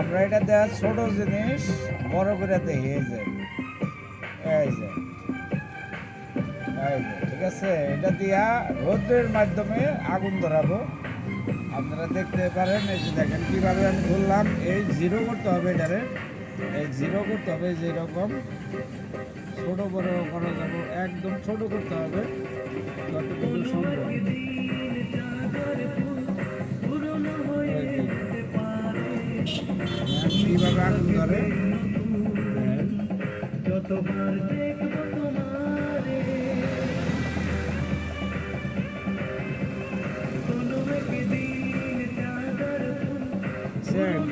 আমরা এটা দেওয়া ছোট জিনিস, বড় করে দেখি এই যে। এই যে। এই যে, ঠিক আছে? এটা দিয়া রোদ্রের মাধ্যমে আগুন ধরাবো। আপনারা দেখতে পারেন, এই যে দেখেন কীভাবে আমি বললাম এই জিরো করতে হবে এটারে। এই জিরো করতে হবে যেরকম। ছোট, বড় করা যাবে একদম ছোট করতে হবে, যতটুকু সম্ভব। আগুন ধরে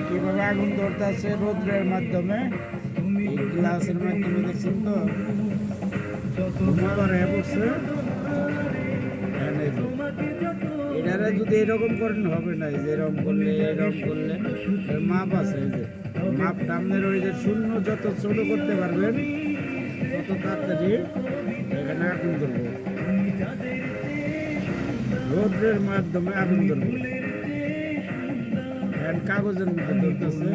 কীভাবে আগুন ধরতেছে রৌদ্রের মাধ্যমে? গ্লাসের মাধ্যমে দেখছেন তো? হ্যাঁ, এই যে। এটারে যদি এরকম করেন, হবে না। যে এরকম করলে এরকম করলে মাপ আছে যে। মাপ আপনার ওই যে শূন্য যত ছোট করতে পারবেন, তত তাড়াতাড়ি এখানে আগুন ধরবো। রৌদ্রের মাধ্যমে আগুন ধরবো। কাগজের মধ্যে ধরতেছে।